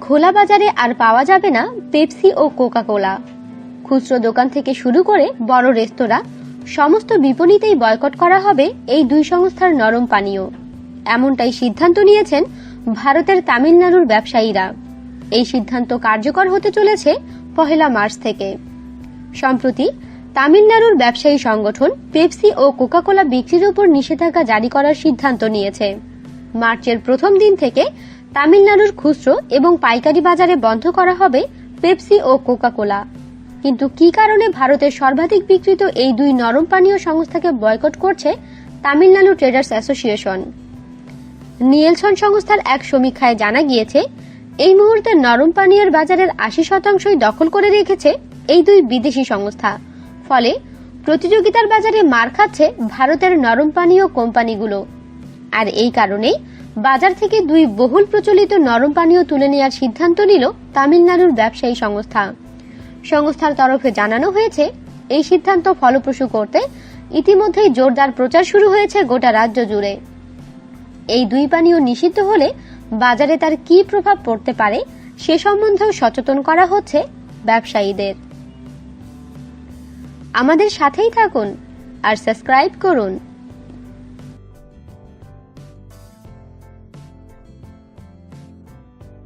খোলা বাজারে আর পাওয়া যাবে না পেপসি ও কোকা কোলা খুচরো দোকান থেকে শুরু করে বড় রেস্তোরাঁ, সমস্ত বিপণীতেই বয়কট করা হবে এই দুই সংস্থার নরম পানীয়। এমনটাই সিদ্ধান্ত নিয়েছেন ভারতের তামিলনাড়ুর ব্যবসায়ীরা। এই সিদ্ধান্ত কার্যকর হতে চলেছে পহেলা মার্চ থেকে। সম্প্রতি তামিলনাড়ুর ব্যবসায়ী সংগঠন পেপসি ও কোকাকোলা বিক্রির উপর নিষেধাজ্ঞা জারি করার সিদ্ধান্ত নিয়েছে। মার্চের প্রথম দিন থেকে তামিলনাড়ুর খুচরো এবং পাইকারি বাজারে বন্ধ করা হবে পেপসি ও কোকাকোলা। কিন্তু কি কারণে ভারতের সর্বাধিক বিক্রিত এই দুই নরম পানীয় সংস্থাকে বয়কট করছে তামিলনাড়ু ট্রেডার্স অ্যাসোসিয়েশন? নিয়েলসন সংস্থার এক সমীক্ষায় জানা গিয়েছে, এই মুহূর্তে নরম পানীয়ের বাজারের আশি শতাংশই দখল করে রেখেছে এই দুই বিদেশি সংস্থা। ফলে প্রতিযোগিতার বাজারে মার খাচ্ছে ভারতের নরম পানীয় কোম্পানিগুলো। আর এই কারণেই বাজার থেকে দুই বহুল প্রচলিত নরম পানীয় তুলে নেওয়ার সিদ্ধান্ত নিল তামিলনাড়ুর ব্যবসায়ী সংস্থা। সংস্থার তরফে জানানো হয়েছে, এই সিদ্ধান্ত ফলপ্রসূ করতে ইতিমধ্যেই জোরদার প্রচার শুরু হয়েছে গোটা রাজ্য জুড়ে। এই দুই পানীয় নিষিদ্ধ হলে বাজারে তার কী প্রভাব পড়তে পারে সে সম্বন্ধেও সচেতন করা হচ্ছে ব্যবসায়ীদের। আমাদের সাথেই থাকুন আর সাবস্ক্রাইব করুন।